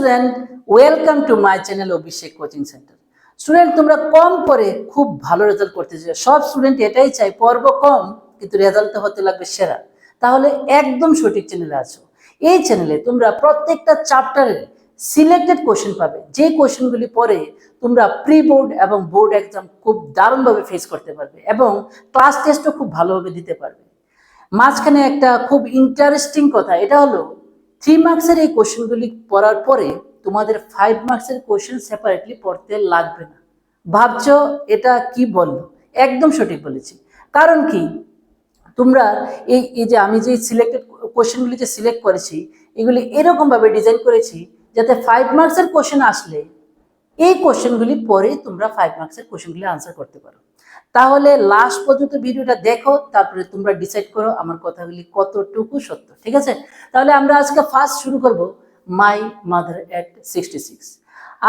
Student welcome to my channel Abhishek coaching centre student তোমরা কম করে খুব ভালো রেজাল্ট করতে চাও সব স্টুডেন্ট এটাই চাই, পর্ব কম, কিন্তু রেজাল্ট হতে লাগবে সেরা। তাহলে একদম সঠিক চ্যানেলে আছো। এই চ্যানেলে তোমরা প্রত্যেকটা চ্যাপ্টারের সিলেক্টেড কোশ্চেন পাবে। যে কোশ্চেনগুলি পরে তোমরা প্রি বোর্ড এবং বোর্ড এক্সাম খুব দারুণভাবে ফেস করতে পারবে এবং ক্লাস টেস্টও খুব ভালোভাবে দিতে পারবে। মাঝখানে একটা খুব ইন্টারেস্টিং কথা, এটা হলো থ্রি মার্কসের এই কোশ্চেনগুলি পড়ার পরে তোমাদের ফাইভ মার্কসের কোশ্চেন সেপারেটলি পড়তে লাগবে না। ভাবছ এটা কি বলল? একদম সঠিক বলেছি। কারণ কি? তোমরা এই এই যে আমি যে সিলেক্টেড কোশ্চেনগুলি যে সিলেক্ট করেছি, এগুলি এরকমভাবে ডিজাইন করেছি যাতে ফাইভ মার্কসের কোশ্চেন আসলে এই কোশ্চেনগুলি পরে তোমরা ফাইভ মার্কসের কোশ্চেনগুলি আনসার করতে পারো। তাহলে লাস্ট পর্যন্ত ভিডিওটা দেখো, তারপরে তোমরা ডিসাইড করো আমার কথাগুলি কতটুকু সত্য, ঠিক আছে? তাহলে আমরা আজকে ফার্স্ট শুরু করব my mother at sixty six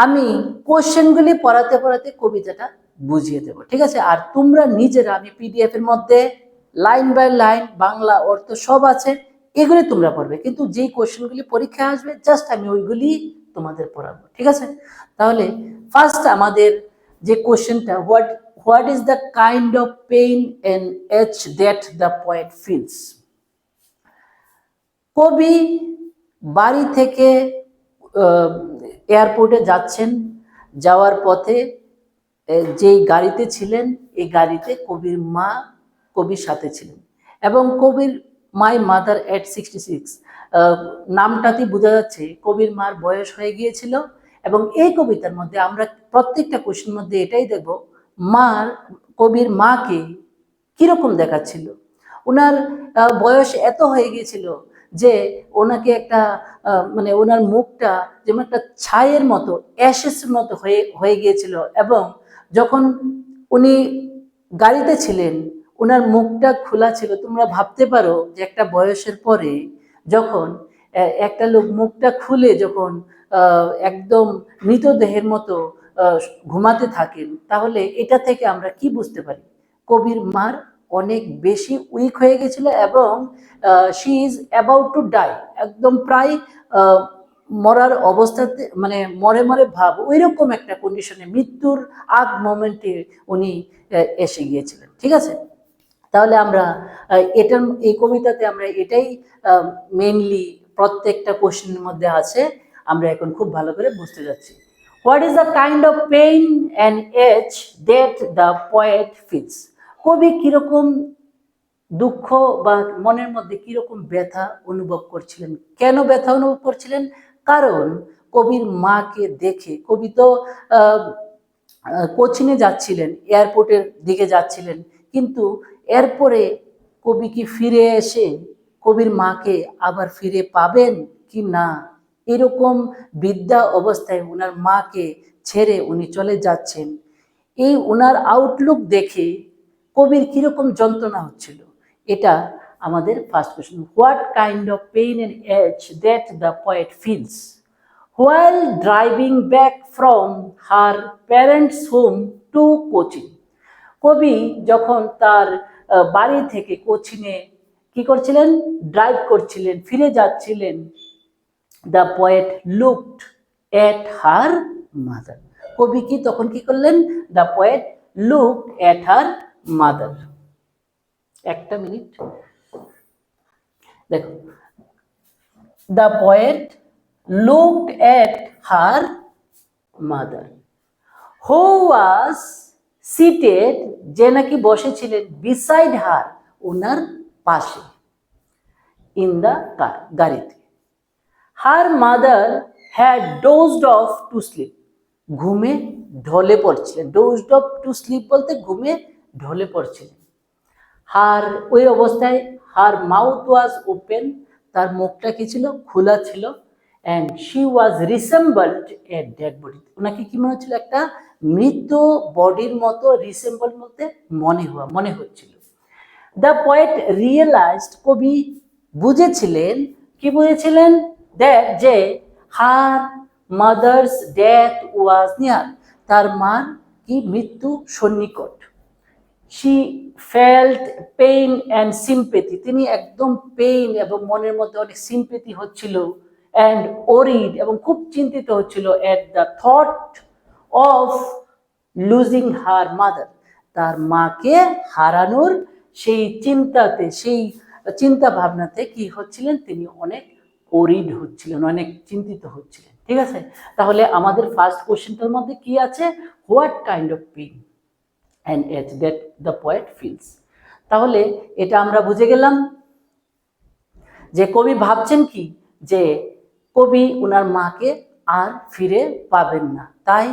আমি কোশ্চেনগুলি পড়াতে পড়াতে কবিতাটা বুঝিয়ে দেবো, ঠিক আছে? আর তোমরা নিজেরা, আমি পিডিএফ এর মধ্যে লাইন বাই লাইন বাংলা, অর্থ সব আছে, এগুলি তোমরা পড়বে। কিন্তু যেই কোশ্চেনগুলি পরীক্ষায় আসবে জাস্ট আমি ওইগুলি তোমাদের পড়াবো, ঠিক আছে? তাহলে ফার্স্ট আমাদের যে কোশ্চেনটা what what is the kind of pain and ache that the poet feels কবি বাড়ি থেকে এয়ারপোর্টে যাচ্ছেন, যাওয়ার পথে যেই গাড়িতে ছিলেন, এই গাড়িতে কবির মা কবির সাথে ছিলেন। এবং কবির my mother at sixty six নামটাতেই বোঝা যাচ্ছে কবির মার বয়স হয়ে গিয়েছিল। এবং এই কবিতার মধ্যে আমরা প্রত্যেকটা কোশ্চেন মধ্যে এটাই দেখব মার, কবির মাকে কীরকম দেখাচ্ছিল? ওনার বয়স এত হয়ে গিয়েছিল যে ওনাকে একটা মানে ওনার মুখটা যেমন একটা ছায়ের মতো অ্যাশেস মতো হয়ে হয়ে গিয়েছিল এবং যখন উনি গাড়িতে ছিলেন ওনার মুখটা খোলা ছিল, তোমরা ভাবতে পারো যে একটা বয়সের পরে যখন একটা লোক মুখটা খুলে যখন একদম মৃতদেহের মতো ঘুমাতে থাকেন, তাহলে এটা থেকে আমরা কি বুঝতে পারি? কবির মার অনেক বেশি উইক হয়ে গেছিল এবং she is about to die একদম প্রায় মরার অবস্থাতে মানে মরে মরে ভাব ওই রকম একটা কন্ডিশনে মৃত্যুর আগ মোমেন্টে উনি এসে গিয়েছিলেন, ঠিক আছে? তাহলে আমরা এটার, এই কবিতাতে আমরা এটাই মেইনলি প্রত্যেকটা কোশ্চেনের মধ্যে আছে, আমরা এখন খুব ভালো করে বুঝতে যাচ্ছি। What is the kind of pain and ache that the poet feels কবি কীরকম দুঃখ বা মনের মধ্যে কীরকম ব্যথা অনুভব করছিলেন? কেন ব্যথা অনুভব করছিলেন? কারণ কবির মাকে দেখে, কবি তো কোচিনে যাচ্ছিলেন, এয়ারপোর্টের দিকে যাচ্ছিলেন। কিন্তু এরপরে কবি কি ফিরে এসে কবির মাকে আবার ফিরে পাবেন কি না? এরকম বিদ্যা অবস্থায় ওনার মাকে ছেড়ে উনি চলে যাচ্ছেন। এই ওনার আউটলুক দেখে কবির কীরকম যন্ত্রণা হচ্ছিল, এটা আমাদের first question what kind of pain and ache that the poet feels while driving back from her parents home to Cochin কবি যখন তার বাড়ি থেকে কোচিংয়ে কি করছিলেন? ড্রাইভ করছিলেন, ফিরে যাচ্ছিলেন। The poet looked at her mother কবি কি তখন কি করলেন? The poet looked at her mother একটা মিনিট। দেখো। The poet looked at her mother who was seated যে নাকি বসেছিলেন বিসাইড হার ওনার পাশে। ইন দ্য কার গাড়িতে। Her mother had dozed off to sleep ঘুমে ঢলে পড়ছিলেন। ডোজড অফ টু স্লিপ বলতে ঘুমে ঢলে পড়ছিলেন। হার ওই অবস্থায় হার মাউথ ওয়াজ ওপেন তার মুখটা কি ছিল? খোলা ছিল। And she was resembled a dead body ওনাকে কি মনে হচ্ছিল? একটা মৃত বডির মতো রিসেম্বল বলতে মনে হওয়া, মনে হচ্ছিল। দ্য পয়েট রিয়েলাইজড কবি বুঝেছিলেন, কি বুঝেছিলেন? দ্যাট যে her mother's death was near তার মার কি মৃত্যু সন্নিকট। She felt pain and sympathy তিনি একদম পেইন এবং মনের মধ্যে অনেক সিম্পেথি হচ্ছিল অ্যান্ড ওরিড এবং খুব চিন্তিত হচ্ছিল at the thought of losing her mother তার মাকে হারানোর সেই চিন্তাতে, সেই চিন্তা ভাবনাতে কি হচ্ছিলেন? তিনি অনেক ওরিড হচ্ছিলেন, অনেক চিন্তিত হচ্ছিলেন, ঠিক আছে? তাহলে আমাদের ফার্স্ট কোশ্চেনটার মধ্যে কি আছে? What kind of pain and at that the poet feels তাহলে এটা আমরা বুঝে গেলাম যে কবি ভাবছেন কি? যে কবি ওনার মাকে আর ফিরে পাবেন না। তাই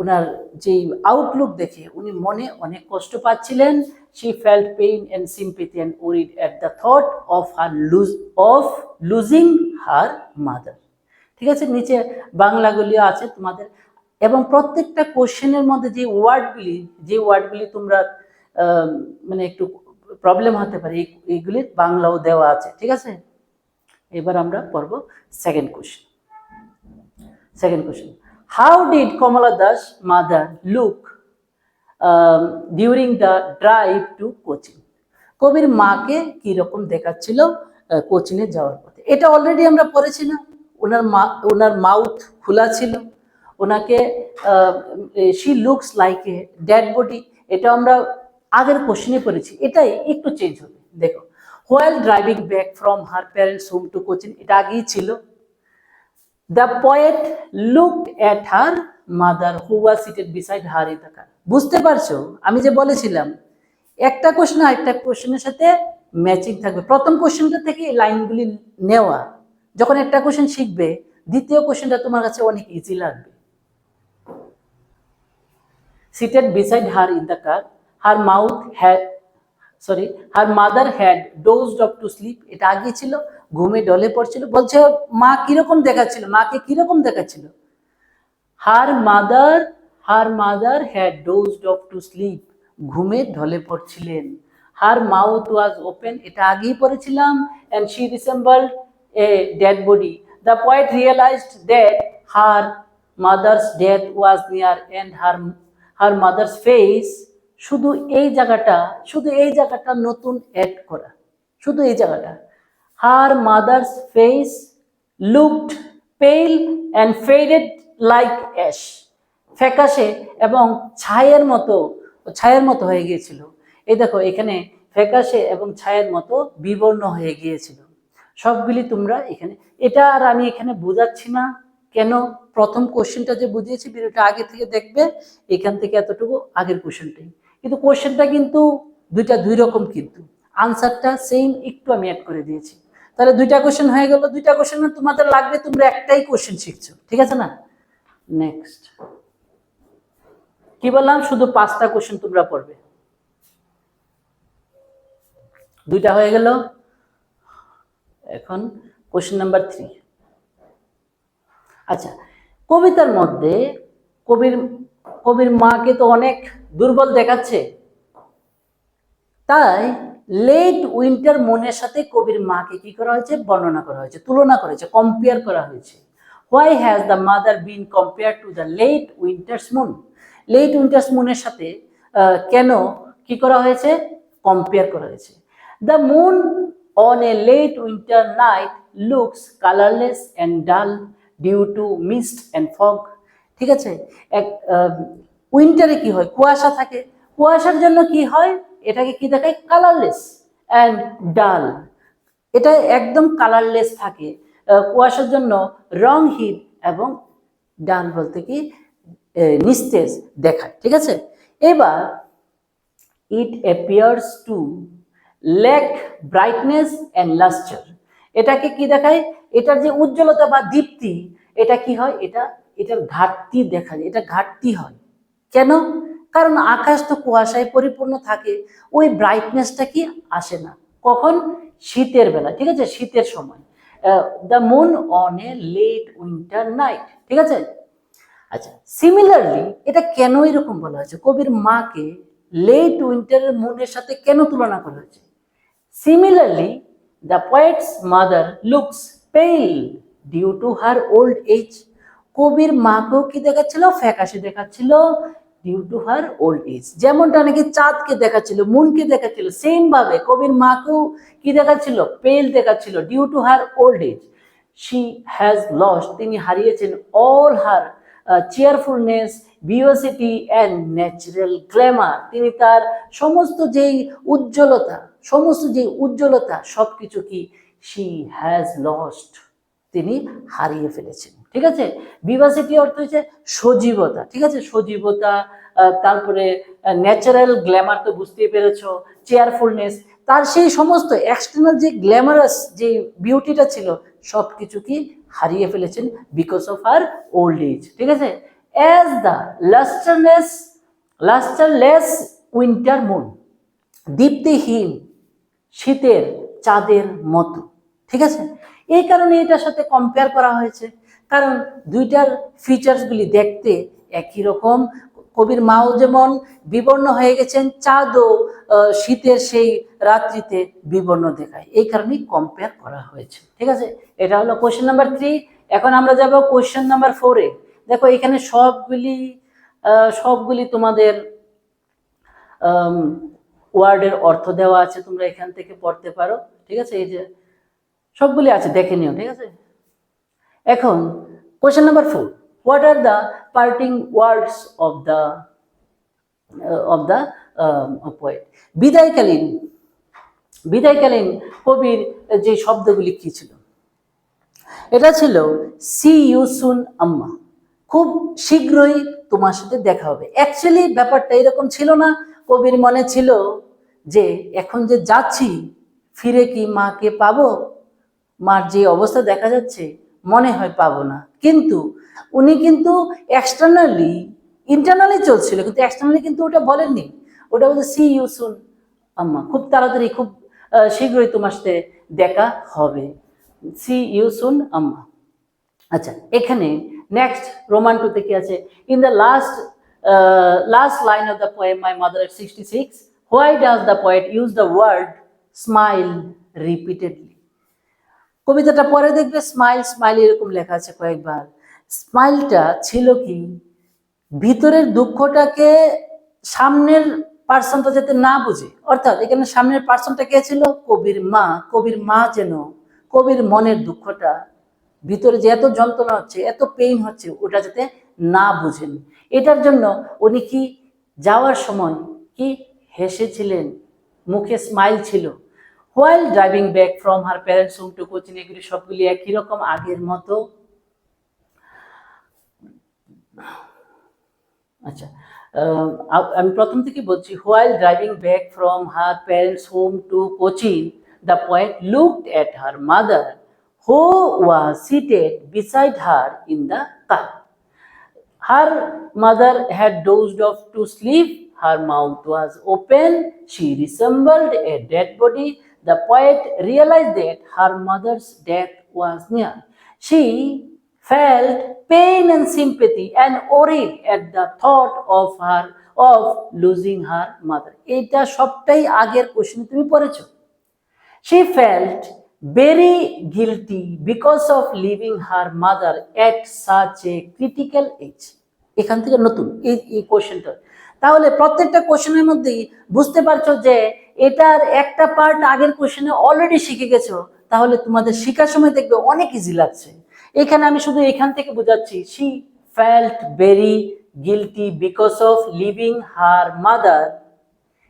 ওনার যেই আউটলুক দেখে উনি মনে অনেক কষ্ট পাচ্ছিলেন। She felt pain and sympathy and worried at the thought of her lose of losing her mother ঠিক আছে? নিচে বাংলাগুলিও আছে তোমাদের। এবং প্রত্যেকটা কোশ্চেনের মধ্যে যে ওয়ার্ডগুলি যে ওয়ার্ডগুলি তোমরা মানে একটু প্রবলেম হতে পারে, এই- এইগুলির বাংলাও দেওয়া আছে। ঠিক আছে? এবার আমরা পড়ব second question second question how did Kamala Das mother look during the drive to Cochin কবির মাকে কীরকম দেখাচ্ছিল কোচিংয়ে যাওয়ার পথে? এটা অলরেডি আমরা পড়েছি না। ওনার মা, ওনার মাউথ খোলা ছিল। ওনাকে she looks like a dead body এটা আমরা আগের কোশ্চেনে পড়েছি। এটাই একটু চেঞ্জ হবে। দেখো while driving back from her parents home to Cochin এটা আগেই ছিল। The poet looked at her mother who was seated beside her in the car বুঝতে পারছ? আমি যে বলেছিলাম, একটা কোশ্চেন আর একটা কোশ্চেনের সাথে ম্যাচিং থাকবে। প্রথম কোশ্চেনটা থেকে এই লাইনগুলি নেওয়া, যখন একটা কোশ্চেন শিখবে, দ্বিতীয় কোশ্চেনটা তোমার কাছে অনেক ইজি লাগবে। Seated beside her in the car her mouth had sorry her mother had dozed off to sleep এটা আগে ছিল, ঘুমে ডলে পড়ছিল। বলছে, মা কীরকম দেখাচ্ছিল? মাকে কীরকম দেখাচ্ছিল? Her mother her mother had dozed off to sleep, ঘুমে ঢলে পড়ছিলেন। হার মাউথ ওয়াজ ওপেন, এটা আগেই পড়েছিলাম and she resembled a dead body the poet realised that her mother's death was near and her her mother's face শুধু এই জায়গাটা, শুধু এই জায়গাটা নতুন অ্যাড করা। শুধু এই জায়গাটা। Her mother's face looked pale and faded like ash ফ্যাকাশে এবং ছায়ের মতো ছায়ের মতো হয়ে গিয়েছিল। এই দেখো, এখানে ফ্যাকাশে এবং ছায়ের মতো বিবর্ণ হয়ে গিয়েছিল। সবগুলি তোমরা এখানে, এটা আর আমি এখানে বোঝাচ্ছি না কেন। প্রথম কোশ্চেনটা যে বুঝিয়েছি, ভিডিওটা আগে থেকে দেখবে, এখান থেকে এতটুকু আগের কোশ্চেনটাই কিন্তু কোশ্চেনটা কিন্তু দুইটা দুই রকম কিন্তু। আনসারটা সেম একটু আমি অ্যাড করে দিয়েছি। তাহলে দুইটা কোশ্চেন হয়ে গেল। দুইটা কোশ্চেন তোমাদের লাগবে তোমরা একটাই কোশ্চেন শিখছো। ঠিক আছে না? নেক্সট কি বললাম? শুধু পাঁচটা কোশ্চেন তোমরা পড়বে। দুইটা হয়ে গেল। এখন কোশ্চেন নাম্বার থ্রি আচ্ছা কবিতার মধ্যে কবির কবির মাকে তো অনেক দুর্বল দেখাচ্ছে। তাই লেট উইন্টার মনের সাথে কবির মাকে কি করা হয়েছে? বর্ণনা করা হয়েছে, তুলনা করা হয়েছে কম্পেয়ার করা হয়েছে। Why has the mother been compare to the late winter's moon late winter's মুনের সাথে কেন কি করা হয়েছে? কম্পেয়ার করা হয়েছে। The moon on a late winter night looks colourless and dull due to mist and fog ঠিক আছে? এক উইন্টারে কি হয়? কুয়াশা থাকে। কুয়াশার জন্য কি হয়? এটাকে কি দেখায়? কালারলেস অ্যান্ড ডাল এটা একদম কালারলেস থাকে। কুয়াশার জন্য রং হিট এবং ডাল বলতে কি? নিস্তেজ দেখায়, ঠিক আছে? এবার it appears to lack brightness and lustre এটাকে কি দেখায়? এটার যে উজ্জ্বলতা বা দীপ্তি, এটা কি হয়? এটা, এটার ঘাটতি দেখা যায়, এটা ঘাটতি হয়। কেন? কারণ আকাশ তো কুয়াশায় পরিপূর্ণ থাকে, ওই ব্রাইটনেসটা কি আসে না। কখন? শীতের বেলা, ঠিক আছে? শীতের সময়। The moon on a late winter night ঠিক আছে? আচ্ছা সিমিলারলি এটা কেন এরকম বলা হয়েছে? কবির মাকে লেট উইন্টারের মুনের সাথে কেন তুলনা করা হয়েছে? Similarly the poet's mother looks pale due to her old age কবির মাকেও কি দেখাচ্ছিল? ফ্যাকাশে দেখাচ্ছিল due to her old age যেমনটা নাকি চাঁদকে দেখাচ্ছিল মুনকে দেখাচ্ছিল সেম ভাবে কবির মাকেও কি দেখাচ্ছিল? পেল দেখাচ্ছিল due to her old age she has lost তিনি হারিয়েছেন all her cheerfulness vivacity and natural glamour তিনি তার সমস্ত যেই উজ্জ্বলতা, সমস্ত যেই উজ্জ্বলতা সব কিছু কি শি হ্যাজ লস্ট তিনি হারিয়ে ফেলেছেন। ঠিক আছে? বিভাসিটি অর্থ হচ্ছে সজীবতা। ঠিক আছে? সজীবতা তারপরে ন্যাচারাল গ্ল্যামার তো বুঝতেই পেরেছ চেয়ারফুলনেস তার সেই সমস্ত এক্সটার্নাল যে গ্ল্যামারাস যে বিউটিটা ছিল সব কিছু কি হারিয়ে ফেলেছেন because of her old age ঠিক আছে? As the lustreness lustreless winter moon দীপ্তিহীন শীতের চাঁদের মতো, ঠিক আছে? এই কারণে এটার সাথে কম্পেয়ার করা হয়েছে, কারণ দুইটার ফিচার্সগুলি দেখতে একই রকম কবির মাও যেমন বিবর্ণ হয়ে গেছেন, চাঁদও শীতের সেই রাত্রিতে বিবর্ণ দেখায়। এই কারণেই কম্পেয়ার করা হয়েছে। ঠিক আছে? এটা হলো কোয়েশ্চেন নাম্বার থ্রি এখন আমরা যাব কোশ্চেন নাম্বার ফোরে দেখো, এখানে সবগুলি সবগুলি তোমাদের ওয়ার্ডের অর্থ দেওয়া আছে, তোমরা এখান থেকে পড়তে পারো। ঠিক আছে? এই যে সবগুলি আছে, দেখে নিও। ঠিক আছে? এখন question number four what are the parting words of the of the poet বিদায়কালীন বিদায়কালীন কবির যে শব্দগুলি কি ছিল? এটা ছিল, সি ইউ সুন আম্মা, খুব শীঘ্রই তোমার সাথে দেখা হবে। অ্যাকচুয়ালি ব্যাপারটা এরকম ছিল না। কবির মনে ছিল যে, এখন যে যাচ্ছি, ফিরে কি মাকে পাবো? মার যে অবস্থা দেখা যাচ্ছে মনে হয় পাবো না। কিন্তু উনি কিন্তু এক্সটার্নালি ইন্টারনালি চলছিল, কিন্তু এক্সটার্নালি কিন্তু ওটা বলেননি। ওটা বলছে সি ইউ সুন আম্মা, খুব তাড়াতাড়ি, খুব শীঘ্রই তোমার সাথে দেখা হবে। সি ইউ সুন আম্মা। আচ্ছা এখানে নেক্সট রোমান টুতে কি আছে? In the last last line of the poem my mother at sixty six why does the poet use the word smile repeatedly কবিতাটা পরে দেখবে স্মাইল স্মাইল এরকম লেখা আছে কয়েকবার। স্মাইলটা ছিল কি? ভিতরের দুঃখটাকে সামনের পার্সনটা যাতে না বুঝে। অর্থাৎ এখানে সামনের পার্সনটা কে ছিল? কবির মা। কবির মা যেন কবির মনের দুঃখটা ভিতরে যে এত যন্ত্রণা হচ্ছে, এত পেইন হচ্ছে, ওটা যাতে না বুঝেন। এটার জন্য উনি কি যাওয়ার সময় কি হেসেছিলেন? মুখে স্মাইল ছিল। While driving back from her parents home to Cochin এগুলি সবগুলি একই রকম আগের মতো আচ্ছা আমি প্রথম থেকে বলছি while driving back from her parents home to Cochin the poet looked at her mother who was seated beside her in the car Her mother had dozed off to sleep. Her mouth was open. She resembled a dead body. The poet realized that her mother's death was near. She felt pain and sympathy and worried at the thought of her of losing her mother. এটা সবটাই আগের question তুমি পড়েছো She felt very guilty because of leaving her mother at such a critical age. এখান থেকে নতুন এই এই কোশ্চেনটা তাহলে প্রত্যেকটা কোশ্চেনের মধ্যেই বুঝতে পারছ যে এটার একটা পার্ট আগের কোশ্চেনে অলরেডি শিখে গেছো, তাহলে তোমাদের শেখার সময় দেখবে অনেক ইজি লাগছে। এখানে আমি শুধু এখান থেকে বোঝাচ্ছি she felt very guilty because of leaving her mother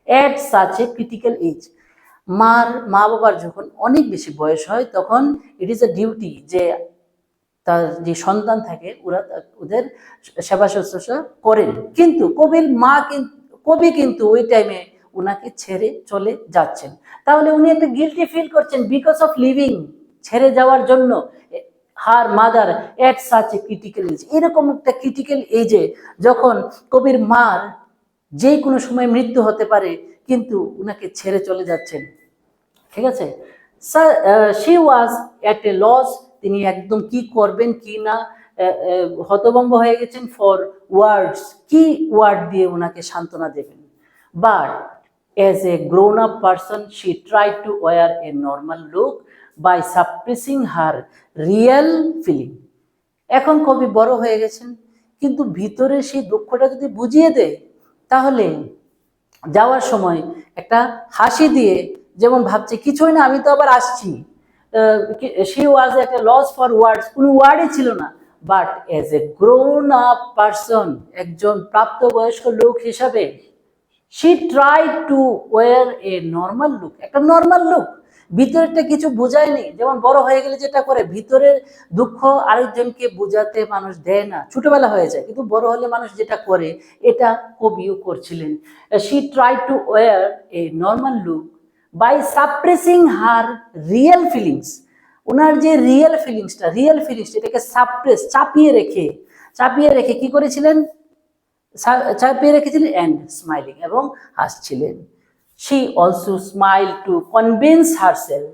at such a critical age মার, মা বাবার যখন অনেক বেশি বয়স হয়, তখন ইট ইজ এ ডিউটি যে তার যে সন্তান থাকে, ওরা ওদের সেবা শুশ্রূষা করেন। কিন্তু কবির মা কিন্তু কবি কিন্তু ওই টাইমে ওনাকে ছেড়ে চলে যাচ্ছেন। তাহলে উনি একটা গিলটি ফিল করছেন বিকজ অফ লিভিং ছেড়ে যাওয়ার জন্য। Her mother at such a critical age এরকম একটা ক্রিটিক্যাল এজে যখন কবির মার যে কোনো সময় মৃত্যু হতে পারে, কিন্তু উনাকে ছেড়ে চলে যাচ্ছেন। ঠিক আছে? She was at a loss তিনি একদম কি করবেন, কি না হতভম্ব হয়ে গেছেন ফর ওয়ার্ডস কি ওয়ার্ড দিয়ে ওনাকে সান্ত্বনা দেবেন? But as a grown up person she try to wear a normal look by suppressing her real feeling এখন কবি বড় হয়ে গেছেন, কিন্তু ভিতরে সেই দুঃখটা যদি বুঝিয়ে দেয়, তাহলে যাওয়ার সময় একটা হাসি দিয়ে যেমন ভাবছে, কিছুই না, আমি তো আবার আসছি। শি ওয়াজ একটা লস ফর ওয়ার্ডস কোনো ওয়ার্ডই ছিল না। But as a grown up person একজন প্রাপ্তবয়স্ক লোক হিসাবে she try to wear a normal look একটা নর্মাল লুক ভিতরেরটা কিছু বোঝায়নি। যেমন বড় হয়ে গেলে যেটা করে, ভিতরের দুঃখ আরেকজনকে বোঝাতে মানুষ দেয় না। ছোটবেলা হয়ে যায়, কিন্তু বড় হলে মানুষ যেটা করে, এটা কবিও করছিলেন। She try to wear a normal look by suppressing her real feelings ওনার যে রিয়েল ফিলিংসটা রিয়েল ফিলিংসটা এটাকে সাপ্রেস চাপিয়ে রেখে চাপিয়ে রেখে কি করেছিলেন? চাপিয়ে রেখেছিলেন অ্যান্ড স্মাইলিং এবং হাসছিলেন। She also smile to convince herself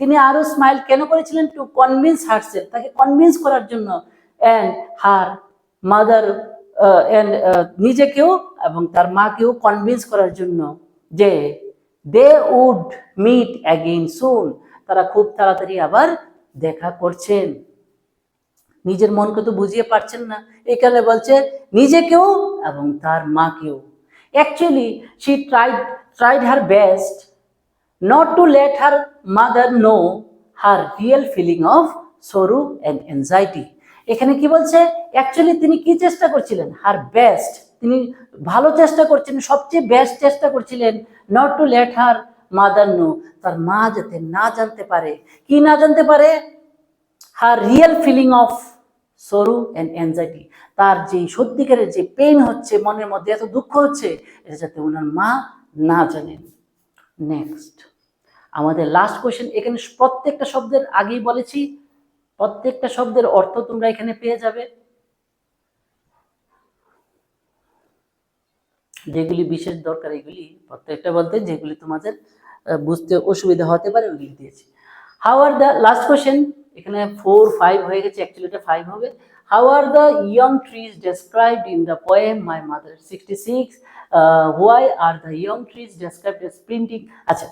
তিনি আরও স্মাইল কেন করেছিলেন? টু কনভিন্স হারসেল তাকে কনভিন্স করার জন্য অ্যান্ড হার মাদার অ্যান্ড নিজেকেও এবং তার মাকেও কনভিন্স করার জন্য যে they would meet again soon তারা খুব তাড়াতাড়ি আবার দেখা করছেন। নিজের মনকে তো বুঝিয়ে পারছেন না। কারণে বলছে নিজেকেও এবং তার মাকেও। Actually she tried tried her best not to let her mother know her real feeling of sorrow and anxiety এখানে কি বলছে? অ্যাকচুয়ালি তিনি কি চেষ্টা করছিলেন? হার বেস্ট তিনি ভালো চেষ্টা করছিলেন সবচেয়ে বেস্ট চেষ্টা করছিলেন not to let her mother know তার মা যাতে না জানতে পারে। কি না জানতে পারে? Her real feeling of sorrow and anxiety তার যে সত্যিকারের যে পেন হচ্ছে, মনের মধ্যে এত দুঃখ হচ্ছে, এটা যাতে ওনার মা না জানেন। নেক্সট আমাদের লাস্ট কোয়েশ্চেন এখানে প্রত্যেকটা শব্দের আগেই বলেছি, প্রত্যেকটা শব্দের অর্থ তোমরা এখানে পেয়ে যাবে। যেগুলি বিশেষ দরকার, এগুলি প্রত্যেকটা বলতে, যেগুলি তোমাদের বুঝতে অসুবিধা হতে পারে ওইগুলি দিয়েছি। How are the last question এখানে ফোর ফাইভ হয়ে গেছে অ্যাকচুয়ালি এটা ফাইভ হবে। How are the young trees described in the poem my mother sixty six why are the young trees described as sprinting আচ্ছা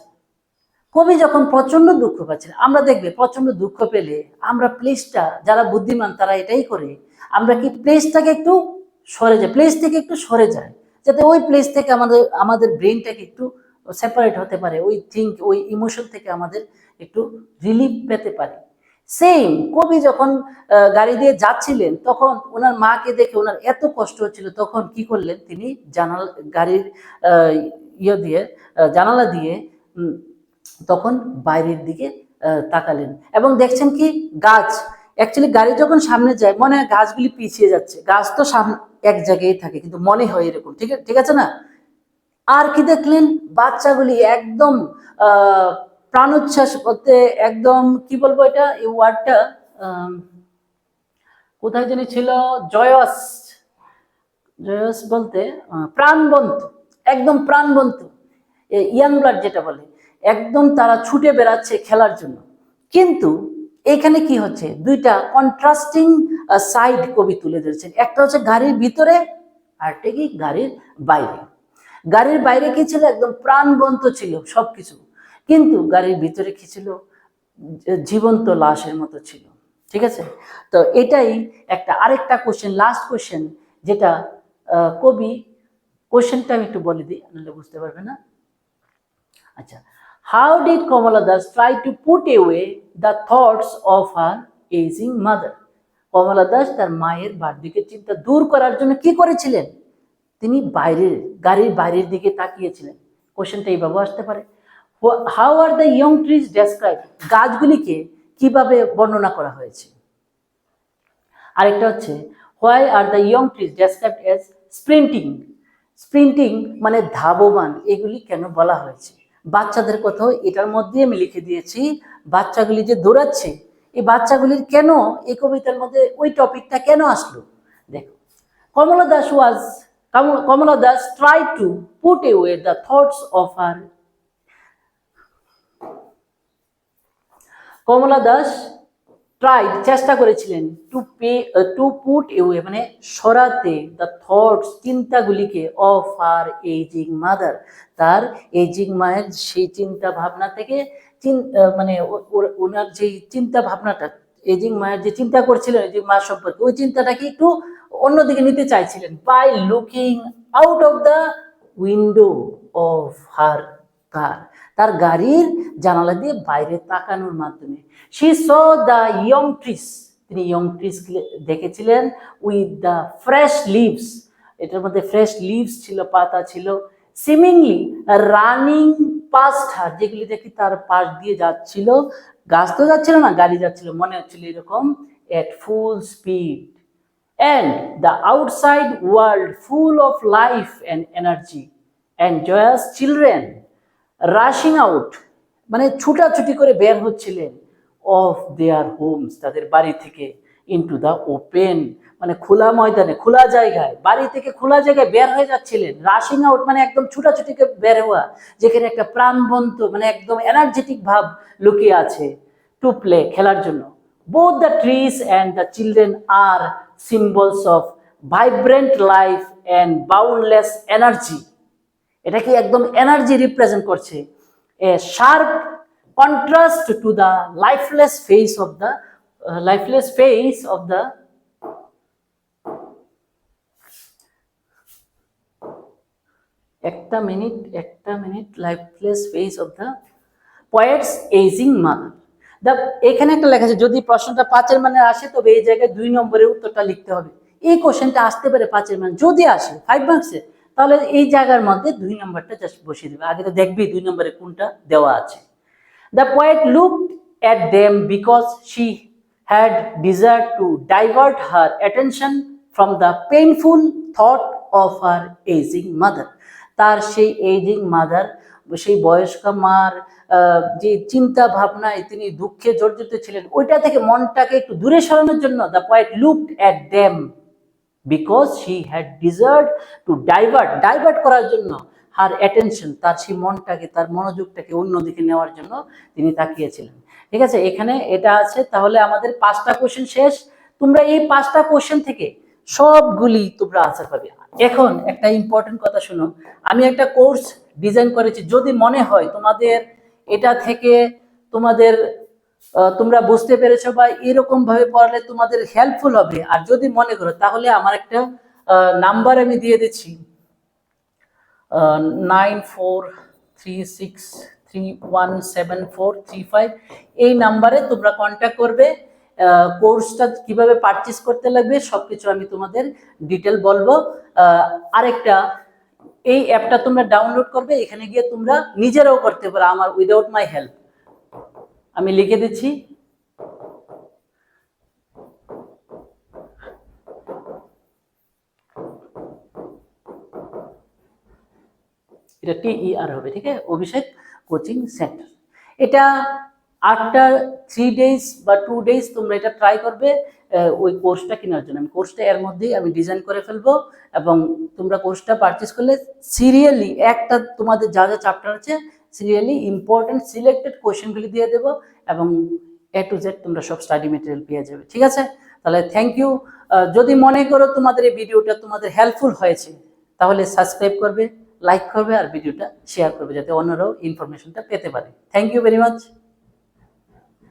কবি যখন প্রচণ্ড দুঃখ পাচ্ছেন, আমরা দেখবে প্রচণ্ড দুঃখ পেলে আমরা প্লেসটা যারা বুদ্ধিমান তারা এটাই করে, আমরা কি প্লেসটাকে একটু সরে যায় প্লেস থেকে একটু সরে যায়, যাতে ওই প্লেস থেকে আমাদের আমাদের ব্রেনটাকে একটু সেপারেট হতে পারে, ওই থিঙ্ক ওই ইমোশন থেকে আমাদের একটু রিলিফ পেতে পারে। সেম কবি যখন গাড়ি দিয়ে যাচ্ছিলেন তখন ওনার মাকে দেখে ওনার এত কষ্ট হচ্ছিল তখন কি করলেন তিনি? জানাল গাড়ির ইয়ে দিয়ে জানালা দিয়ে তখন বাইরের দিকে তাকালেন। এবং দেখছেন কি গাছ অ্যাকচুয়ালি গাড়ি যখন সামনে যায় মনে হয় গাছগুলি পিছিয়ে যাচ্ছে। গাছ তো সামনে এক জায়গায় থাকে কিন্তু মনে হয় এরকম ঠিক ঠিক আছে না? আর কি দেখলেন? বাচ্চাগুলি একদম আহ, প্রাণোচ্ছ্বাস করতে একদম, কি বলব এটা? এই ওয়ার্ডটা কোথায় জানি ছিল? জয়স। জয়স বলতে প্রাণবন্ত একদম প্রাণবন্ত ইয়াং ব্লাড যেটা বলে, একদম তারা ছুটে বেড়াচ্ছে খেলার জন্য। কিন্তু এখানে কি হচ্ছে? দুইটা কন্ট্রাস্টিং সাইড কবি তুলে ধরেছেন। একটা হচ্ছে গাড়ির ভিতরে আর একটা কি? গাড়ির বাইরে। গাড়ির বাইরে কি ছিল? একদম প্রাণবন্ত ছিল সবকিছু। কিন্তু গাড়ির ভিতরে কি ছিল জীবন্ত লাশের মতো ছিল, ঠিক আছে? তো এটাই একটা আরেকটা কোশ্চেন লাস্ট কোশ্চেন যেটা কবি কোশ্চেনটা আমি একটু বলে দিই নাহলে বুঝতে পারবে না? আচ্ছা how did Kamala Das try to put away the thoughts of her ageing mother Kamala Das তার মায়ের বার্ধক্যের চিন্তা দূর করার জন্য কি করেছিলেন? তিনি বাইরের, গাড়ির বাইরের দিকে তাকিয়েছিলেন। কোশ্চেনটা এইভাবে আসতে পারে। How are the young trees describe গাছগুলিকে কীভাবে বর্ণনা করা হয়েছে? আরেকটা হচ্ছে why are the young trees describe as sprinting sprinting মানে ধাবমান এগুলি কেন বলা হয়েছে? বাচ্চাদের কথাও এটার মধ্যে আমি লিখে দিয়েছি, বাচ্চাগুলি যে দৌড়াচ্ছে, এই বাচ্চাগুলির কেন, এই কবিতার মধ্যে ওই টপিকটা কেন আসলো? দেখো, Kamala Das was Kamala Das try to put away the thoughts of her Kamala Das tried চেষ্টা করেছিলেন to pay to put away মানে সরাতে দ্য থটস চিন্তাগুলিকে অফ আর এজিং মাদার তার এজিং মায়ের সেই চিন্তা ভাবনা থেকে চিন- মানে ওনার যে চিন্তা ভাবনাটা এজিং মায়ের যে চিন্তা করছিলেন এজিং মা সম্পর্কে, ওই চিন্তাটাকে একটু অন্যদিকে নিতে চাইছিলেন? By looking out of the window of her car? তার গাড়ির জানালা দিয়ে বাইরে তাকানোর মাধ্যমে। She saw the young trees তিনি ইয়ং ট্রিস দেখেছিলেন উইথ দ্য ফ্রেশ লিভস এটার মধ্যে ফ্রেশ লিভস ছিল, পাতা ছিল। সিমিংলি রানিং পাস্ট হার যেগুলি দেখি তার পাশ দিয়ে যাচ্ছিল। গাছ তো যাচ্ছিল না, গাড়ি যাচ্ছিল। মনে হচ্ছিল এরকম at full speed and the outside world full of life and energy and joyous children rushing out মানে ছুটাছুটি করে বের হচ্ছিলেন অফ দেয়ার হোমস তাদের বাড়ি থেকে ইনটু দ্য ওপেন মানে খোলা ময়দানে, খোলা জায়গায়, বাড়ি থেকে খোলা জায়গায় বের হয়ে যাচ্ছিলেন। রাশিং আউট মানে একদম ছুটাছুটি করে বের হওয়া, যেখানে একটা প্রাণবন্ত মানে একদম এনার্জেটিক ভাব লুকিয়ে আছে টু প্লে খেলার জন্য। Both the trees and the children are symbols of vibrant life and boundless energy এটা কি একদম এনার্জি রিপ্রেজেন্ট করছে? A sharp contrast to the lifeless face of the lifeless face of the একটা minute একটা minute lifeless face of the poet's ageing mother দা এখানে একটা লেখা আছে, যদি প্রশ্নটা পাঁচের মানে আসে, তবে এই জায়গায় দুই নম্বরের উত্তরটা লিখতে হবে। এই কোশ্চেনটা আসতে পারে পাঁচের মানে যদি আসে ফাইভ মার্কসে তাহলে এই জায়গার মধ্যে দুই নম্বরটা জাস্ট বসিয়ে দেবে। আগে তো দেখবি দুই নম্বরে কোনটা দেওয়া আছে। The poet look at them because she had desire to divert her attention from the painful thought of her ageing mother তার সেই এজিং মাদার সেই বয়স্ক মার যে চিন্তা ভাবনায় তিনি দুঃখে জর্জরিত ছিলেন, ওইটা থেকে মনটাকে একটু দূরে সরানোর জন্য the poet looked at them because she had deserve to divert divert করার জন্য হার অ্যাটেনশন তার সেই মনটাকে, তার মনোযোগটাকে অন্যদিকে নেওয়ার জন্য তিনি তাকিয়েছিলেন। ঠিক আছে, এখানে এটা আছে, তাহলে আমাদের পাঁচটা কোশ্চেন শেষ। তোমরা এই পাঁচটা কোশ্চেন থেকে সবগুলি তোমরা আনসার পাবে। এখন একটা ইম্পর্টেন্ট কথা শোনো, আমি একটা কোর্স ডিজাইন করেছি, যদি মনে হয় তোমাদের এটা থেকে তোমাদের তোমরা বুঝতে পেরেছ বা এরকম ভাবে পড়ালে তোমাদের হেল্পফুল হবে। আর যদি মনে করো, তাহলে আমার একটা নাম্বার আমি দিয়ে দিচ্ছি। Nine four three six three one seven four three five এই নাম্বারে তোমরা কন্ট্যাক্ট করবে কোর্সটা কীভাবে পারচেস করতে লাগবে সব কিছু আমি তোমাদের ডিটেল বলব। আরেকটা, এই অ্যাপটা তোমরা ডাউনলোড করবে, এখানে গিয়ে তোমরা নিজেরাও করতে পারো আমার উইদাউট মাই হেল্প আমি লিখে দিচ্ছি। এটা টিইআর হবে, ঠিক আছে? Abhishek coaching centre. এটা আটটা থ্রি ডেজ বা টু ডেজ তোমরা এটা ট্রাই করবে ওই কোর্সটা কেনার জন্য। আমি কোর্সটা এর মধ্যেই আমি ডিজাইন করে ফেলব এবং তোমরা কোর্সটা পারচেস করলে সিরিয়ালি একটা তোমাদের যা যা চ্যাপ্টার আছে সিরিয়ালি ইম্পর্টেন্ট সিলেক্টেড কোয়েশনগুলি দিয়ে দেব এবং এ টু জেড তোমরা সব স্টাডি মেটেরিয়াল পেয়ে যাবে, ঠিক আছে? তাহলে থ্যাংক ইউ যদি মনে করো তোমাদের এই ভিডিওটা তোমাদের হেল্পফুল হয়েছে, তাহলে সাবস্ক্রাইব করবে লাইক করবে আর ভিডিওটা শেয়ার করবে যাতে অন্যরাও ইনফরমেশনটা পেতে পারে। Thank you very much